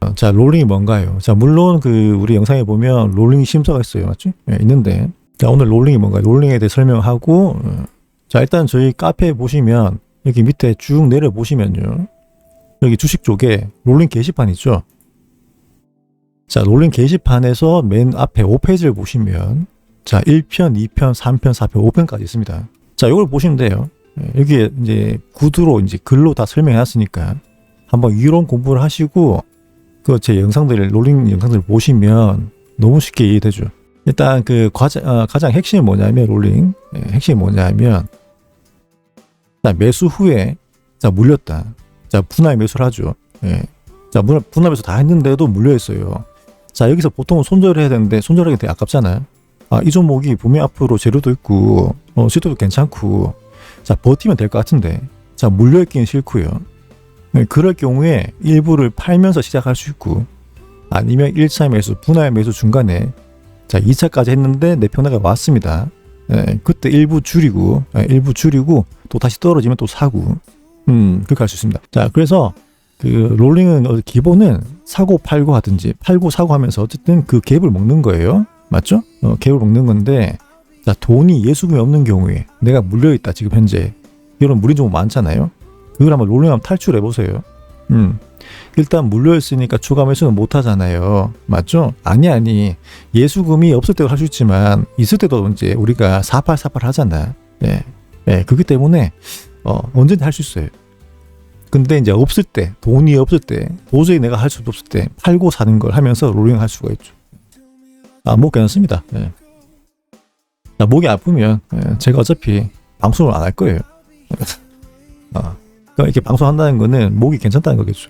어, 자, 롤링이 뭔가요? 자, 물론 그 우리 영상에 보면 롤링 심사가 있어요. 맞죠? 예, 있는데. 자, 오늘 롤링이 뭔가요? 롤링에 대해 설명하고 어, 자, 일단 저희 카페에 보시면 여기 밑에 쭉 내려 보시면요. 여기 주식 쪽에 롤링 게시판 있죠? 자, 롤링 게시판에서 맨 앞에 5페이지를 보시면 자, 1편, 2편, 3편, 4편, 5편까지 있습니다. 자, 이걸 보시면 돼요. 예, 여기에 이제 구두로 이제 글로 다 설명해 놨으니까 한번 이론 공부를 하시고 그 제 영상들 롤링 영상들 보시면 너무 쉽게 이해되죠. 일단 그 과자, 어, 가장 핵심이 뭐냐면 롤링 예, 핵심이 뭐냐면 자, 매수 후에 자 물렸다. 자 분할 매수를 하죠. 예. 자 분할, 분할 매수 다 했는데도 물려 있어요. 자 여기서 보통은 손절을 해야 되는데 손절하기 되게 아깝잖아요. 아 이 종목이 분명 앞으로 재료도 있고 어, 시도도 괜찮고 자 버티면 될 것 같은데 자 물려 있기는 싫고요. 네, 그럴 경우에 일부를 팔면서 시작할 수 있고 아니면 1차 매수, 분할 매수 중간에 자 2차까지 했는데 내 평가가 왔습니다. 네, 그때 일부 줄이고 네, 일부 줄이고 또 다시 떨어지면 또 사고 음 그렇게 할 수 있습니다. 자 그래서 그 롤링은 어, 기본은 사고 팔고 하든지 팔고 사고 하면서 어쨌든 그 갭을 먹는 거예요. 맞죠? 어, 갭을 먹는 건데 자 돈이 예수금이 없는 경우에 내가 물려 있다 지금 현재 이런 물린 종목 많잖아요. 그걸 한번 롤링 한번 탈출해 보세요. 음. 일단 물려 있으니까 추가 매수는 못 하잖아요. 맞죠? 아니 아니. 예수금이 없을 때도 할 수 있지만 있을 때도 이제 우리가 4848 하잖아. 예. 예, 그렇기 때문에 어, 언제든 할 수 있어요. 근데 이제 없을 때, 돈이 없을 때, 도저히 내가 할 수도 없을 때 팔고 사는 걸 하면서 롤링 할 수가 있죠. 아, 목 괜찮습니다. 예. 자, 목이 아프면 예, 제가 어차피 방송을 안 할 거예요. 아, 그러니까 이렇게 방송한다는 거는 목이 괜찮다는 거겠죠.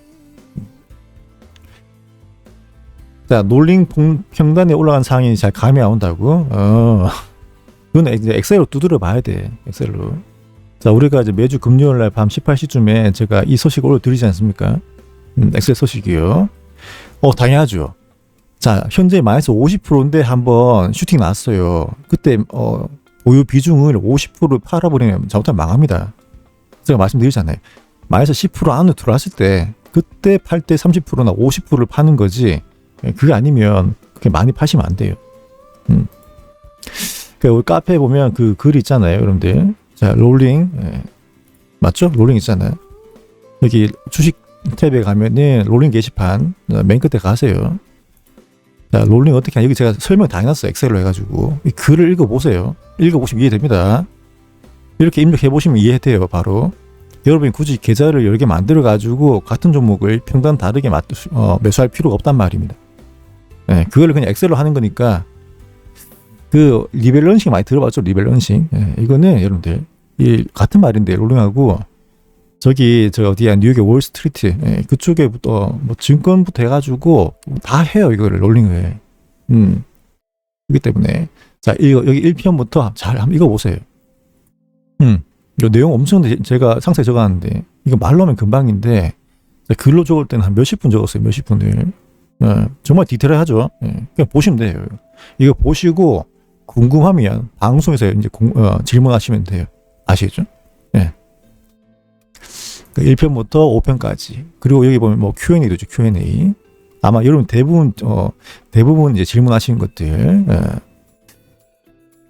자, 놀링 평- 평단에 올라간 상황이 잘 감이 안 온다고? 어. 이제 엑셀로 두드려 봐야 돼. 엑셀로. 자, 우리가 이제 매주 금요일 날 밤 18시쯤에 제가 이 소식 올려드리지 않습니까? 음, 엑셀 소식이요. 어, 당연하죠. 자, 현재 마이너스 50%인데 한번 슈팅 나왔어요. 그때, 어, 보유 비중을 50% 팔아버리면 잘못하면 망합니다. 제가 말씀드리잖아요. 마이너스 10% 안으로 들어왔을 때, 그때 팔 때 30%나 50%를 파는 거지, 예, 그게 아니면 그렇게 많이 파시면 안 돼요. 음. 그 우리 카페에 보면 그 글 있잖아요, 여러분들. 자, 롤링. 예. 맞죠? 롤링 있잖아요. 여기 주식 탭에 가면은 롤링 게시판 어, 맨 끝에 가세요. 자, 롤링 어떻게 하냐. 여기 제가 설명 다 해놨어요. 엑셀로 해가지고. 이 글을 읽어보세요. 읽어보시면 이해됩니다. 이렇게 입력해 보시면 이해돼요, 바로. 여러분이 굳이 계좌를 여러 개 만들어 가지고 같은 종목을 평단 다르게 맞, 어, 매수할 필요가 없단 말입니다. 예, 그걸 그냥 엑셀로 하는 거니까 그 리밸런싱 많이 들어봤죠 리밸런싱 예, 이거는 여러분들 이 같은 말인데 롤링하고 저기 저 어디야 뉴욕의 월스트리트 예, 그쪽에부터 뭐 증권부터 해가지고 다 해요 이거를 롤링을 음 그렇기 때문에 자 이거 여기 1편부터 잘 한번 읽어보세요 음 이 내용 엄청 제- 제가 상세히 적었는데 이거 말로 하면 금방인데 자, 글로 적을 때는 한 몇십 분 적었어요 몇십 분을 예, 정말 디테일하죠 예, 그냥 보시면 돼요 이거 보시고 궁금하면 방송에서 이제 공- 어, 질문하시면 돼요. 아시겠죠? 예. 그 1편부터 5편까지. 그리고 여기 보면 뭐 Q&A도 있죠. Q&A. 아마 여러분 대부분 어 대부분 이제 질문하시는 것들. 예.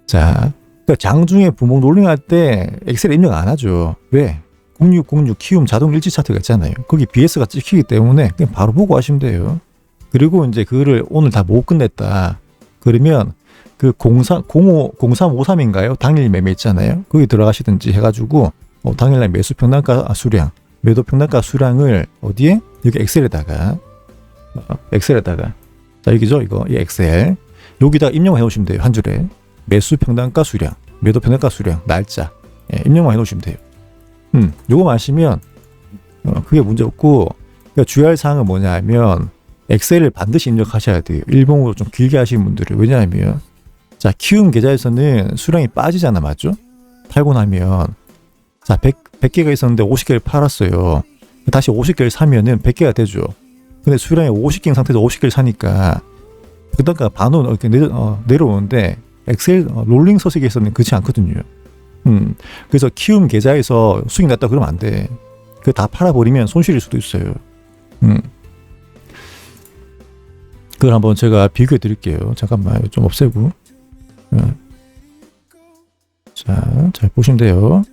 자, 그러니까 장중에 부목 롤링할 때 엑셀 입력 안 하죠. 왜? 0606 키움 자동 일치 차트가 있잖아요. 거기 BS가 찍히기 때문에 그냥 바로 보고 하시면 돼요. 그리고 이제 그거를 오늘 다 못 끝냈다. 그러면 그 03, 05, 0353인가요? 당일 매매 있잖아요. 거기 들어가시든지 해가지고 어, 당일날 매수 평단가 수량, 매도 평단가 수량을 어디에? 여기 엑셀에다가 어, 엑셀에다가 자 여기죠 이거 이 엑셀 여기다 입력해 놓으시면 돼요 한 줄에 매수 평단가 수량, 매도 평단가 수량, 날짜 예, 입력만 해 놓으시면 돼요. 음, 요거 마시면 어, 그게 문제 없고 그러니까 주의할 사항은 뭐냐면 엑셀을 반드시 입력하셔야 돼요. 일봉으로 좀 길게 하시는 분들은 왜냐하면 자, 키움 계좌에서는 수량이 빠지잖아, 맞죠? 팔고 나면 자, 100, 100개가 있었는데 50개를 팔았어요. 다시 50개를 사면은 100개가 되죠. 근데 수량이 50개인 상태에서 50개를 사니까 그다가 반원 이렇게 내려, 어, 내려오는데 엑셀 어, 롤링 서식에서는 그렇지 않거든요. 음, 그래서 키움 계좌에서 수익 났다 그러면 안 돼. 그 다 팔아버리면 손실일 수도 있어요. 음. 그걸 한번 제가 비교해 드릴게요. 잠깐만, 좀 없애고. 예. 자, 잘 보시면 돼요.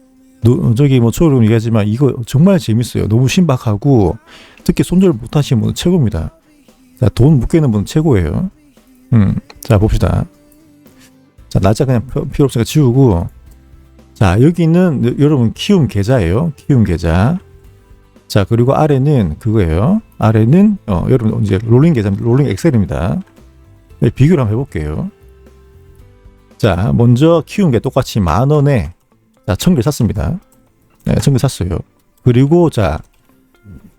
노, 저기 뭐 초록 얘기하지만 이거 정말 재밌어요. 너무 신박하고 특히 손절 못하시는 분은 최고입니다. 자, 돈 묶이는 분은 최고예요. 음, 자 봅시다. 자, 날짜 그냥 표- 필요 없으니까 지우고. 자, 여기 있는 여- 여러분 키움 계좌예요. 키움 계좌. 자, 그리고 아래는 그거예요. 아래는 어, 여러분 이제 롤링 계좌, 롤링 엑셀입니다. 네, 비교를 한번 해볼게요. 자, 먼저 키운 게 똑같이 만 원에 자, 천 개 샀습니다. 네, 천개 샀어요. 그리고 자,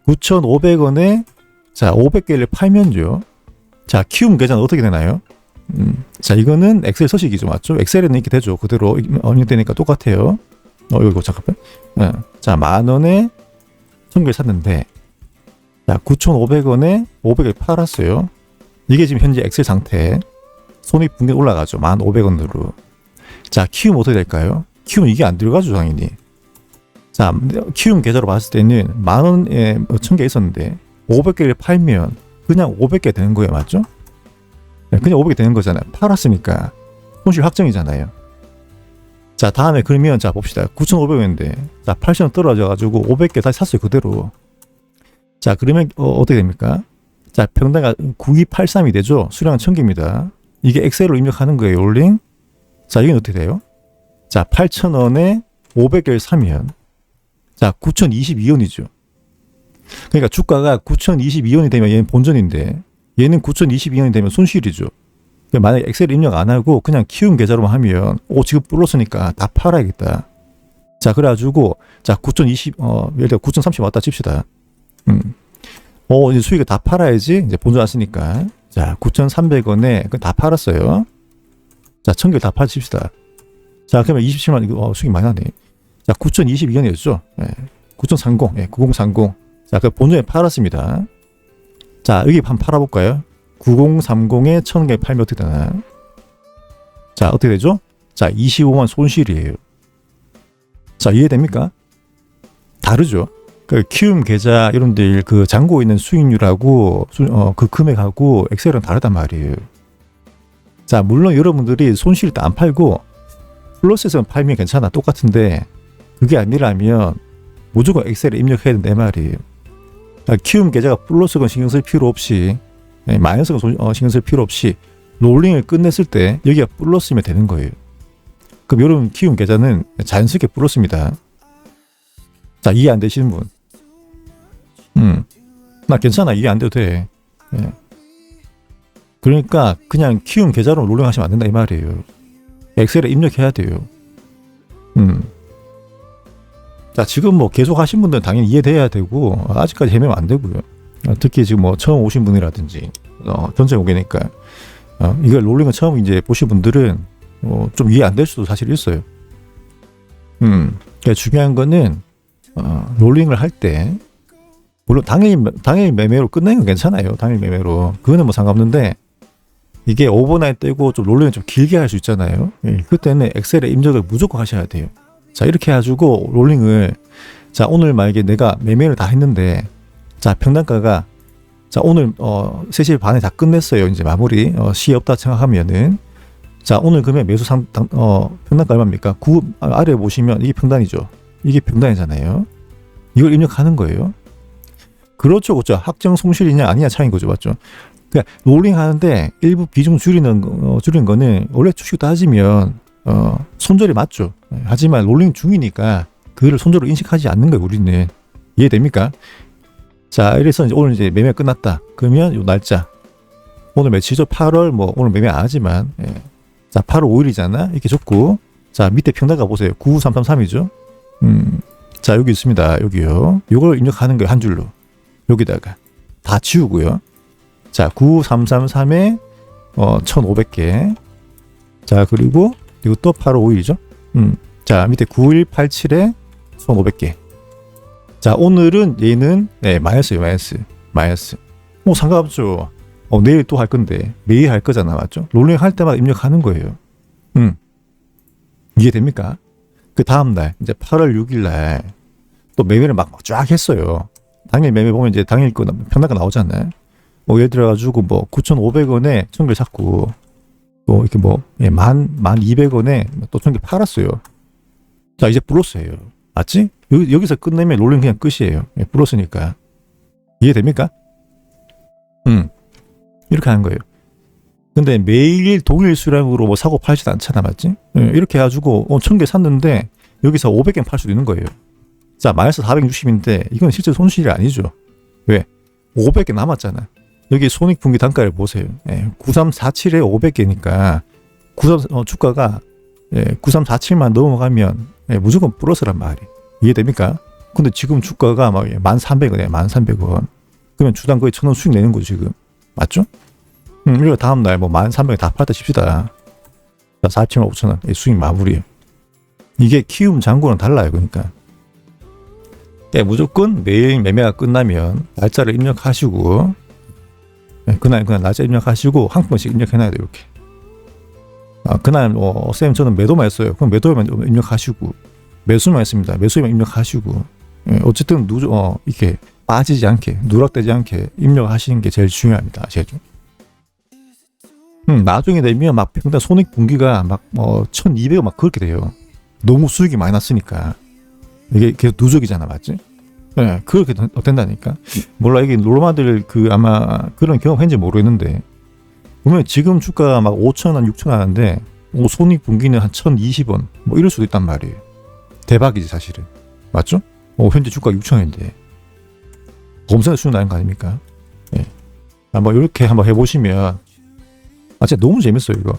9,500원에 자, 500개를 팔면요. 자, 키움 계좌는 어떻게 되나요? 음, 자, 이거는 엑셀 서식이죠, 맞죠? 엑셀에는 이렇게 되죠. 그대로 언입되니까 똑같아요. 어, 이거 잠깐만. 어, 자, 만 원에 천 개를 샀는데, 자, 9,500원에 500을 팔았어요. 이게 지금 현재 엑셀 상태. 손익 분기 올라가죠. 1,500원으로. 자, 키움 어떻게 될까요? 키움 이게 안 들어가죠, 당연히. 자, 키움 계좌로 봤을 때는 만 원에 천 개 있었는데 500개를 팔면 그냥 500개 되는 거예요, 맞죠? 네, 그냥 500개 되는 거잖아요. 팔았으니까 손실 확정이잖아요. 자, 다음에 그러면 자 봅시다. 9,500원인데 자 8,000원 떨어져 가지고 500개 다시 샀어요, 그대로. 자, 그러면 어, 어떻게 됩니까? 자, 평당가 9283이 되죠. 수량은 1000개입니다. 이게 엑셀로 입력하는 거예요, 롤링. 자, 이게 어떻게 돼요? 자, 8,000원에 500개를 사면 자, 9,022원이죠. 그러니까 주가가 9,022원이 되면 얘는 본전인데 얘는 9,022원이 되면 손실이죠. 만약에 엑셀 입력 안 하고 그냥 키움 계좌로만 하면 오 지금 불렀으니까 다 팔아야겠다. 자 그래가지고 자 9,020, 어 예를 들어 9,030 왔다 칩시다. 음. 어 이제 수익을 다 팔아야지 이제 본전 왔으니까 자 9,300원에 그 다 팔았어요. 자 1,000개 다 팔칩시다. 자 그러면 27만 이거 어, 수익 많이 나네. 자 9,022원이었죠. 예. 9,030, 예, 9030. 자, 그 본전에 팔았습니다. 자, 여기 한번 팔아볼까요? 9030에 1000개 팔면 어떻게 되나? 자, 어떻게 되죠? 자, 25만 손실이에요. 자, 이해됩니까? 다르죠? 그 키움 계좌 여러분들 그 잔고 있는 수익률하고 수- 어, 그 금액하고 엑셀은 다르단 말이에요. 자, 물론 여러분들이 손실을 안 팔고 플러스에서 팔면 괜찮아. 똑같은데 그게 아니라면 무조건 엑셀에 입력해야 된다 이 말이에요. 그러니까 키움 계좌가 플러스건 신경 쓸 필요 없이 예, 마이너스건 손- 어, 신경 쓸 필요 없이 롤링을 끝냈을 때 여기가 플러스면 되는 거예요. 그럼 여러분 키움 계좌는 자연스럽게 플러스입니다. 자 이해 안 되시는 분, 음, 나 괜찮아 이해 안 돼도 돼. 예. 그러니까 그냥 키움 계좌로 롤링 하시면 안 된다 이 말이에요. 엑셀에 입력해야 돼요. 음. 자, 지금 뭐 계속 하신 분들은 당연히 이해돼야 되고, 아직까지 헤매면 안 되고요. 어, 특히 지금 뭐 처음 오신 분이라든지, 어, 전체 오게니까, 어, 이걸 롤링을 처음 이제 보신 분들은, 어, 좀 이해 안 될 수도 사실 있어요. 음, 그러니까 중요한 거는, 어, 롤링을 할 때, 물론 당일, 당일 매매로 끝내는 건 괜찮아요. 당일 매매로. 그거는 뭐 상관없는데, 이게 오버나잇 떼고 좀 롤링을 좀 길게 할 수 있잖아요. 예, 그때는 엑셀에 입력을 무조건 하셔야 돼요. 자 이렇게 해가지고 롤링을 자 오늘 만약에 내가 매매를 다 했는데 자 평단가가 자 오늘 어 3시 반에 다 끝냈어요. 이제 마무리. 어, 시에 없다 생각하면은. 자 오늘 그러면 매수 상 당, 어 평단가 얼마입니까? 9 아, 아래 보시면 이게 평단이죠. 이게 평단이잖아요. 이걸 입력하는 거예요. 그렇죠 그렇죠. 확정 손실이냐 아니냐 차이인 거죠 맞죠? 그러니까 롤링 하는데 일부 비중 줄이는 거- 어, 줄이는 거는 원래 주식 따지면 어, 손절이 맞죠. 예, 하지만 롤링 중이니까 그거를 손절로 인식하지 않는 거예요, 우리는. 이해됩니까? 자, 이래서 이제 오늘 이제 매매 끝났다. 그러면 요 날짜. 오늘 며칠이죠? 8월 뭐 오늘 매매 안 하지만 예. 자, 8월 5일이잖아. 이렇게 적고 자, 밑에 평단가 보세요. 99333이죠. 음. 자, 여기 있습니다. 여기요. 요걸 입력하는 거예요, 한 줄로. 여기다가 다 지우고요. 자, 9333에 어, 1500개. 자, 그리고 이것도 8월 5일이죠. 음. 자, 밑에 9187에 1500개. 자, 오늘은 얘는 네, 마이너스예요, 마이너스. 마이너스. 뭐 상관없죠. 어, 내일 또 할 건데. 매일 할 거잖아, 맞죠? 롤링 할 때마다 입력하는 거예요. 음. 이해됩니까? 그 다음 날, 이제 8월 6일 날 또 매매를 막 쫙 했어요. 당일 매매 보면 이제 당일 거 평단가 나오잖아요. 뭐 예를 들어가지고 뭐 9,500원에 천 개를 샀고 또 이렇게 뭐만 만 200원에 또천개 팔았어요. 자 이제 플러스예요. 맞지? 여기, 여기 서 끝내면 롤링 그냥 끝이에요. 예, 플러스니까 이해됩니까? 음 이렇게 하는 거예요. 근데 매일 동일 수량으로 뭐 사고 팔지도 않잖아, 맞지? 예, 이렇게 해가지고 어, 천개 샀는데 여기서 500개 팔 수도 있는 거예요. 자, 마이너스 460인데 이건 실제 손실이 아니죠. 왜? 500개 남았잖아. 여기 손익분기 단가를 보세요. 예, 9347에 500개니까 93 어, 주가가 예, 9347만 넘어가면 예, 무조건 플러스란 말이 이해됩니까? 근데 지금 주가가 막 1,300원이에요. 1,300원. 그러면 주당 거의 천원 수익 내는 거죠, 지금. 맞죠? 음, 이거 다음 날 뭐 1,300원 다 팔다 칩시다. 자, 47만 5천 원. 예, 수익 마무리. 이게 키움 잔고는 달라요, 그러니까. 예, 무조건 매일 매매가 끝나면 날짜를 입력하시고 예, 그날 그날 날짜 입력하시고 한 건씩 입력해놔야 돼요 이렇게. 아 그날 뭐쌤 저는 매도만 했어요. 그럼 매도만 입력하시고 매수만 했습니다. 매수만 입력하시고 예, 어쨌든 누 어, 이렇게 빠지지 않게 누락되지 않게 입력하시는 게 제일 중요합니다. 아시겠죠? 음, 나중에 되면 막 평당 손익 분기가 막뭐 1,200원 막 그렇게 돼요. 너무 수익이 많이 났으니까. 이게 계속 누적이잖아, 맞지? 예, 네, 그렇게 된- 된다니까. 몰라, 이게 로마들 그 아마 그런 경험 했는지 모르겠는데, 보면 지금 주가가 막 5천 원, 6천 원 하는데, 오, 손익 분기는 한 1,020원, 뭐 이럴 수도 있단 말이에요. 대박이지, 사실은. 맞죠? 어, 현재 주가 6천 원인데. 검사의 수준 나는 거 아닙니까? 예. 한번 이렇게 한번 해보시면, 아, 진짜 너무 재밌어요, 이거.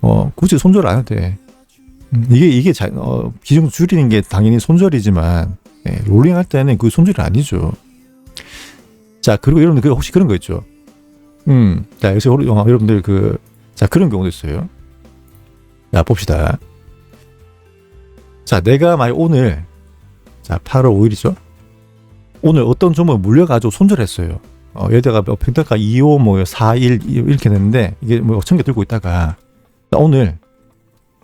어, 굳이 손절 안 해도 돼. 음, 이게 이게 자, 어, 비중 줄이는 게 당연히 손절이지만 예, 롤링 할 때는 그 손절이 아니죠. 자 그리고 여러분들 그 혹시 그런 거 있죠? 음, 자 여기서 어, 여러분들 그 자 그런 경우도 있어요. 자 봅시다. 자 내가 만약 오늘 자 8월 5일이죠. 오늘 어떤 종목 물려가지고 손절했어요. 어, 예대가 뭐 평가가 25, 뭐41 이렇게 됐는데 이게 뭐천개 들고 있다가 자, 오늘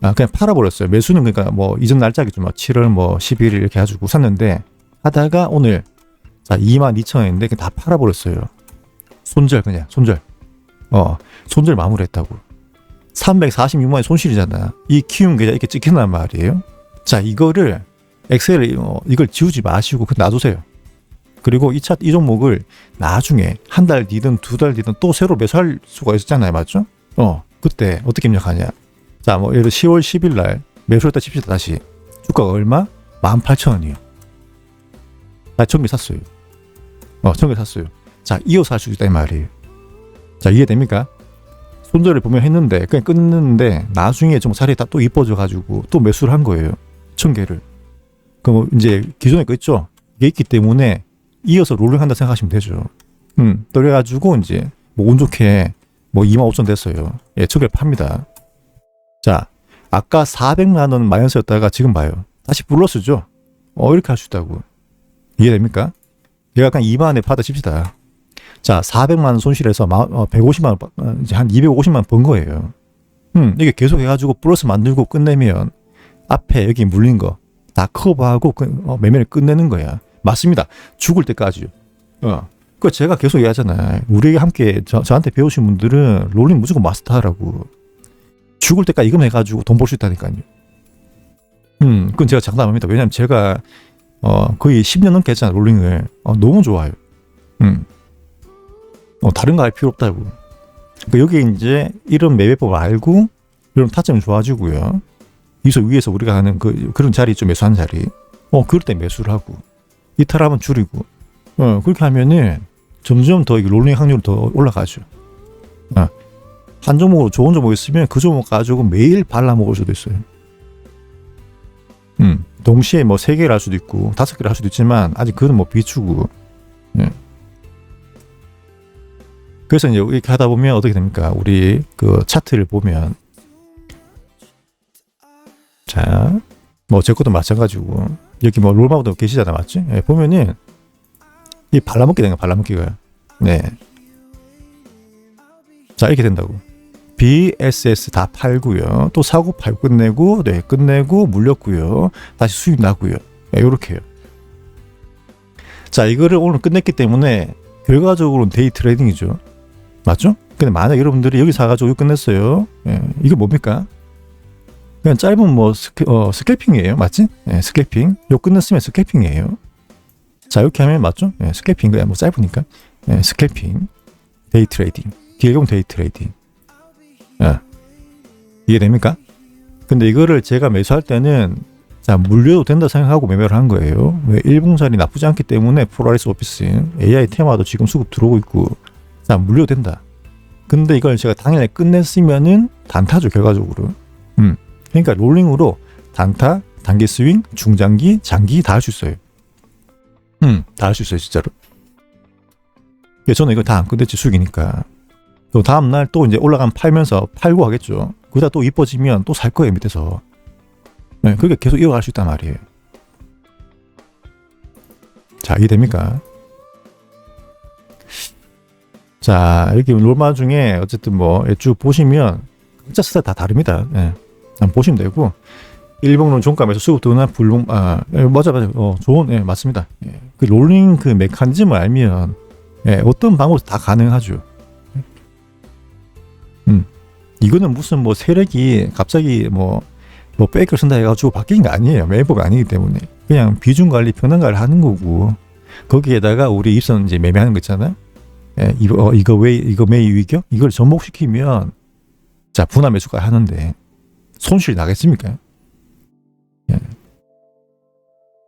아, 그냥 팔아버렸어요. 매수는 그러니까 뭐 이전 날짜겠죠. 뭐 7월 뭐 11일 이렇게 해가지고 샀는데 하다가 오늘 자 2만 2천 원인데 그냥 다 팔아버렸어요. 손절 그냥 손절. 어 손절 마무리했다고. 346만 원 손실이잖아. 이 키움 계좌 이렇게 찍힌단 말이에요. 자 이거를 엑셀 어, 이걸 지우지 마시고 그냥 놔두세요. 그리고 이 차 이 종목을 나중에 한 달 뒤든 두 달 뒤든 또 새로 매수할 수가 있었잖아요, 맞죠? 어 그때 어떻게 입력하냐? 자, 뭐 예를 들어 10월 10일 날 매수했다 칩시다 다시 주가가 얼마? 18,000원이요. 나 천개 샀어요. 어, 천개 샀어요. 자, 이어서 할 수 있다 이 말이에요. 자, 이해됩니까? 손절을 보면 했는데 그냥 끊는데 나중에 좀 자리에 또 이뻐져 가지고 또 매수를 한 거예요. 천 개를. 그럼 이제 기존에 거 있죠? 이게 있기 때문에 이어서 롤링 한다 생각하시면 되죠. 음, 그래가지고 이제 뭐 운 좋게 뭐 2만 5천 됐어요. 예, 천개 팝니다. 자, 아까 400만 원 마이너스였다가 지금 봐요. 다시 플러스죠. 어, 이렇게 할 수 있다고. 이해됩니까? 얘가 약간 2만 원에 파다 칩시다. 자, 400만 원 손실해서 마, 어, 150만 원, 어, 이제 한 250만 원 번 거예요. 음, 이게 계속 해가지고 플러스 만들고 끝내면 앞에 여기 물린 거 다 커버하고 그, 어, 매매를 끝내는 거야. 맞습니다. 죽을 때까지요. 어. 그 제가 계속 얘기하잖아요. 우리에게 함께 저, 저한테 배우신 분들은 롤링 무조건 마스터하라고. 죽을 때까지 이금 해가지고 돈 벌 수 있다니까요. 음, 그건 제가 장담합니다. 왜냐면 제가 어 거의 10년 넘게 했잖아요 롤링을. 어, 너무 좋아요. 음, 어 다른 거 할 필요 없다고. 그 여기 이제 이런 매매법 알고 이런 타점이 좋아지고요. 여기서 위에서 우리가 하는 그 그런 자리 좀 매수한 자리. 어 그럴 때 매수를 하고 이탈하면 줄이고. 어 그렇게 하면은 점점 더 롤링 확률이 더 올라가죠. 어. 한 종목으로 좋은 종목 있으면 그 종목 가지고 매일 발라 먹을 수도 있어요. 음, 동시에 뭐 세 개를 할 수도 있고 다섯 개를 할 수도 있지만 아직 그건 뭐 비추고. 예. 그래서 이제 이렇게 하다 보면 어떻게 됩니까? 우리 그 차트를 보면 자, 뭐 제 것도 마찬가지고 여기 뭐 롤마우도 계시잖아, 맞지? 예, 보면은 이 발라먹게 거야, 발라먹기가. 네. 자, 이렇게 된다고. BSS 다 팔고요. 또 사고 팔고 끝내고, 네, 끝내고 물렸고요. 다시 수익 나고요. 네, 요렇게요. 자, 이거를 오늘 끝냈기 때문에 결과적으로는 데이 트레이딩이죠. 맞죠? 근데 만약 여러분들이 여기 사가지고 끝냈어요. 예, 이거 뭡니까? 그냥 짧은 뭐 스케, 어, 스캘핑이에요. 맞지? 예, 스캘핑. 요 끝냈으면 스캘핑이에요. 자, 이렇게 하면 맞죠? 예, 스캘핑. 그냥 뭐 짧으니까. 예, 스캘핑. 데이 트레이딩. 보면 데이 트레이딩. 예. 이해됩니까? 근데 이거를 제가 매수할 때는 자, 물려도 된다 생각하고 매매를 한 거예요. 왜 일봉살이 나쁘지 않기 때문에 폴라리스 오피스, AI 테마도 지금 수급 들어오고 있고, 자, 물려도 된다. 근데 이걸 제가 당일에 끝냈으면은 단타죠, 결과적으로. 음. 그러니까 롤링으로 단타, 단기 스윙, 중장기, 장기 다 할 수 있어요. 음, 다 할 수 있어요, 진짜로. 예, 저는 이거 다 안 끝냈지, 수익이니까. 또 다음날 또 이제 올라가면 팔면서 팔고 하겠죠. 그러다 또 이뻐지면 또 살 거예요, 밑에서. 네, 그게 계속 이어갈 수 있단 말이에요. 자, 이해됩니까? 자, 이렇게 롤마 중에 어쨌든 뭐 쭉 보시면 각자 스타일 다 다릅니다. 예. 한번 보시면 되고 일본론 종가에서 수급 도나 불봉 아 예, 맞아 맞아 어 좋은 예 맞습니다. 예. 그 롤링 그 메커니즘을 알면 예, 어떤 방법도 다 가능하죠. 음 이거는 무슨 뭐 세력이 갑자기 뭐뭐 페이크를 쓴다 해가지고 바뀐 게 아니에요. 매입법이 아니기 때문에 그냥 비중 관리 관리 하는 거고 거기에다가 우리 입선 이제 매매하는 거 있잖아요. 예, 이거 어, 이거 왜 이거 매입 위격 이걸 접목시키면 자 분할 매수가 하는데 손실이 나겠습니까? 예.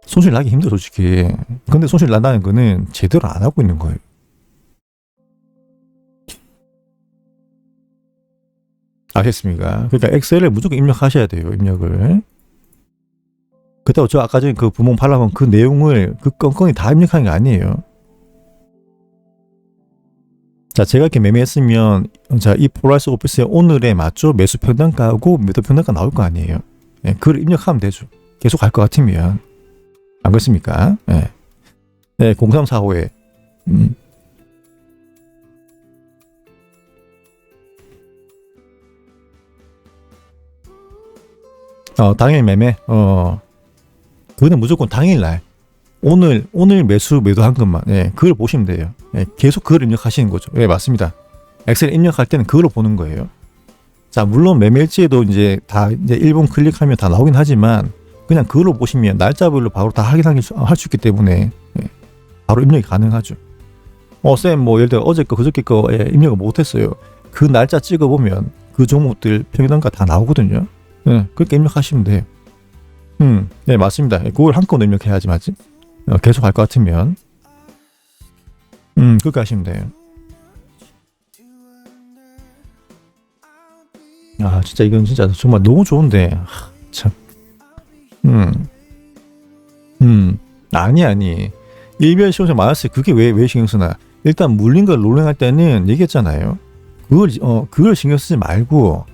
손실 나기 힘들어 솔직히. 근데 손실 난다는 거는 제대로 안 하고 있는 거예요. 아셨습니까? 그러니까 엑셀을 무조건 입력하셔야 돼요. 입력을. 그렇다고 저 아까 전에 그 부몽 팔라본 그 내용을 그 건건이 다 입력하는 게 아니에요. 자, 제가 이렇게 매매했으면 자, 이 폴라리스 오피스의 오늘에 맞죠? 매수 평단가하고 매도 평단가 나올 거 아니에요. 예, 그걸 입력하면 되죠. 계속 갈 것 같으면. 안 그렇습니까? 예. 네, 0345에 음. 어, 당일 매매. 어. 그거는 무조건 당일 날. 오늘 오늘 매수 매도한 것만 예, 그걸 보시면 돼요. 예, 계속 그걸 입력하시는 거죠. 예, 맞습니다. 엑셀 입력할 때는 그걸로 보는 거예요. 자, 물론 매매일지에도 이제 다 이제 1번 클릭하면 다 나오긴 하지만 그냥 그걸로 보시면 날짜별로 바로 다 확인할 수 있기 때문에 예, 바로 입력이 가능하죠. 어, 쌤, 뭐 예를 들어 어제 거 그저께 거 예, 입력을 못 했어요. 그 날짜 찍어 보면 그 종목들 평단가 다 나오거든요. 예, 그렇게 입력하시면 돼요. 음, 네 맞습니다. 그걸 한꺼번에 입력해야지 맞지? 어, 계속 할 것 같으면 음 그렇게 하시면 돼요 아 진짜 이건 진짜 정말 너무 좋은데 하, 참 음. 음. 아니 아니 일별 시험자 많았어요 그게 왜 왜 신경 쓰나 일단 물린 걸 롤링할 때는 얘기했잖아요 그걸 어 그걸 신경 쓰지 말고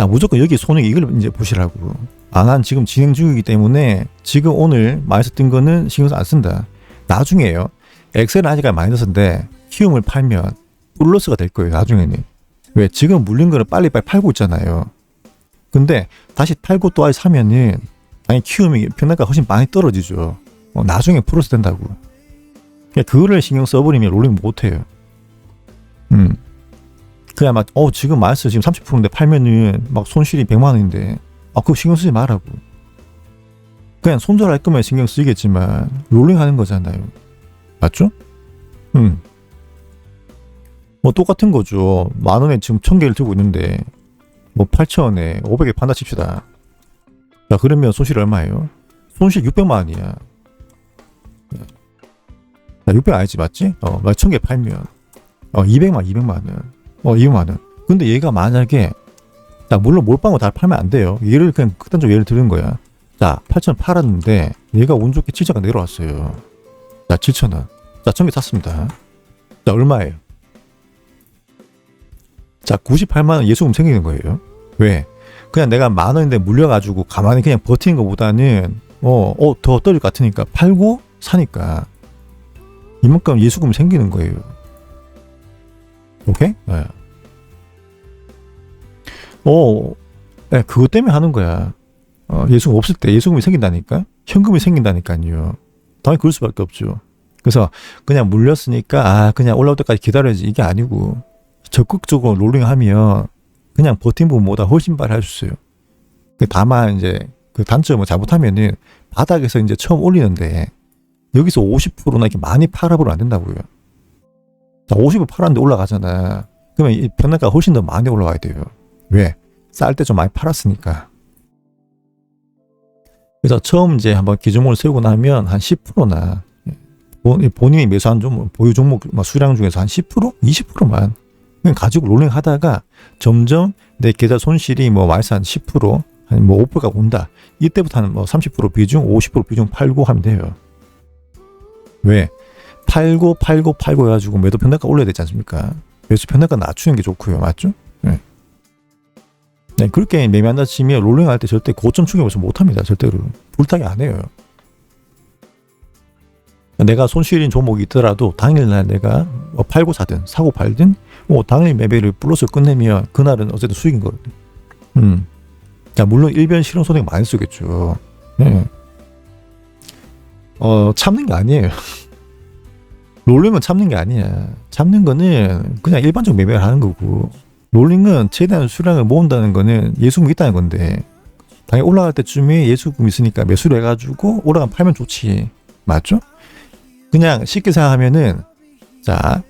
자 무조건 여기 손익 이걸 이제 보시라고 아, 난 지금 진행 중이기 때문에 지금 오늘 마이너스 뜬 거는 신경 안 쓴다. 나중에요. 엑셀은 아직까지 마이너스인데 키움을 팔면 플러스가 될 거예요. 나중에는. 왜? 지금 물린 거는 빨리빨리 팔고 있잖아요. 근데 다시 팔고 또 아예 사면은 아니 키움이 평단가 훨씬 많이 떨어지죠. 어, 나중에 플러스 된다고. 그냥 그거를 신경 써버리면 롤링 못해요. 음. 그냥 막, 어, 지금 마이너스 지금 30%인데 팔면은 막 손실이 100만 원인데 아, 그거 신경 쓰지 말라고. 그냥 손절할 거면 신경 쓰이겠지만 롤링 하는 거잖아요. 맞죠? 음. 뭐 똑같은 거죠. 만 원에 지금 천 개를 들고 있는데 뭐 8천 원에 500에 판다 칩시다. 야 그러면 손실 얼마예요? 손실 600만 원이야. 야, 600 아니지 맞지? 어, 1000개 팔면 어 200만 200만 원. 어 200만 원. 근데 얘가 만약에 자, 물론 몰빵을 다 팔면 안 돼요. 예를 그냥 극단적으로 예를 들은 거야. 자, 8천 팔았는데 얘가 운 좋게 7천가 내려왔어요. 자, 7천 원. 자, 천개 샀습니다. 자, 얼마예요? 자, 98만 원 예수금 생기는 거예요. 왜? 그냥 내가 만 원인데 물려가지고 가만히 그냥 버티는 것보다는 어, 어, 더 떨릴 것 같으니까 팔고 사니까 이만큼 예수금 생기는 거예요. 오케이? 네. 어, 네, 그것 때문에 하는 거야. 어, 예수금 없을 때 예수금이 생긴다니까? 현금이 생긴다니까요. 당연히 그럴 수밖에 없죠. 그래서 그냥 물렸으니까 아 그냥 올라올 때까지 기다려야지 이게 아니고 적극적으로 롤링하면 그냥 버틴 부분보다 훨씬 빨리 할 수 있어요. 그 다만 이제 그 단점을 잘못하면은 바닥에서 이제 처음 올리는데 여기서 50%나 이렇게 많이 팔아보면 안 된다고요. 자, 50% 팔았는데 올라가잖아. 그러면 이 변화가 훨씬 더 많이 올라가야 돼요. 왜? 쌀 때 좀 많이 팔았으니까. 그래서 처음 이제 한번 기준목을 세우고 나면 한 10%나 본인이 매수한 종목, 보유 종목 뭐 수량 중에서 한 10%? 20%만 그냥 가지고 롤링 하다가 점점 내 계좌 손실이 뭐 마이너스 한 10%, 아니 뭐 5%가 온다. 이때부터는 뭐 30% 비중, 50% 비중 팔고 하면 돼요. 왜? 팔고 팔고 팔고 해가지고 매도 편단가 올려야 되지 않습니까? 매수 편단가 낮추는 게 좋고요. 맞죠? 네. 네, 그렇게 매매한다 치면 롤링 할 때 절대 고점 추격을 못 합니다. 절대로. 불타기 안 해요. 내가 손실인 종목이 있더라도 당일날 내가 뭐 팔고 사든 사고 팔든 뭐 당일 매매를 플러스 끝내면 그날은 어쨌든 수익인 거거든. 음. 자 물론 일변 실현 손해 많이 쓰겠죠. 네. 어 참는 게 아니에요. 롤링은 참는 게 아니야. 참는 거는 그냥 일반적 매매를 하는 거고. 롤링은 최대한 수량을 모은다는 거는 예수금 있다는 건데 당연히 올라갈 때쯤에 예수금 있으니까 매수를 해가지고 올라가면 팔면 좋지. 맞죠? 그냥 쉽게 생각하면은 자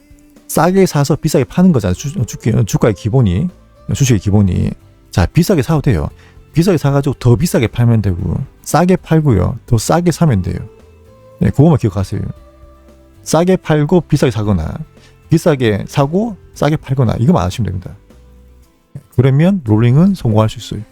싸게 사서 비싸게 파는 거잖아 주, 주, 주가의 기본이 주식의 기본이. 자 비싸게 사도 돼요. 비싸게 사가지고 더 비싸게 팔면 되고 싸게 팔고요. 더 싸게 사면 돼요. 네 그거만 기억하세요 싸게 팔고 비싸게 사거나 비싸게 사고 싸게 팔거나 이거만 아시면 됩니다. 그러면 롤링은 성공할 수 있어요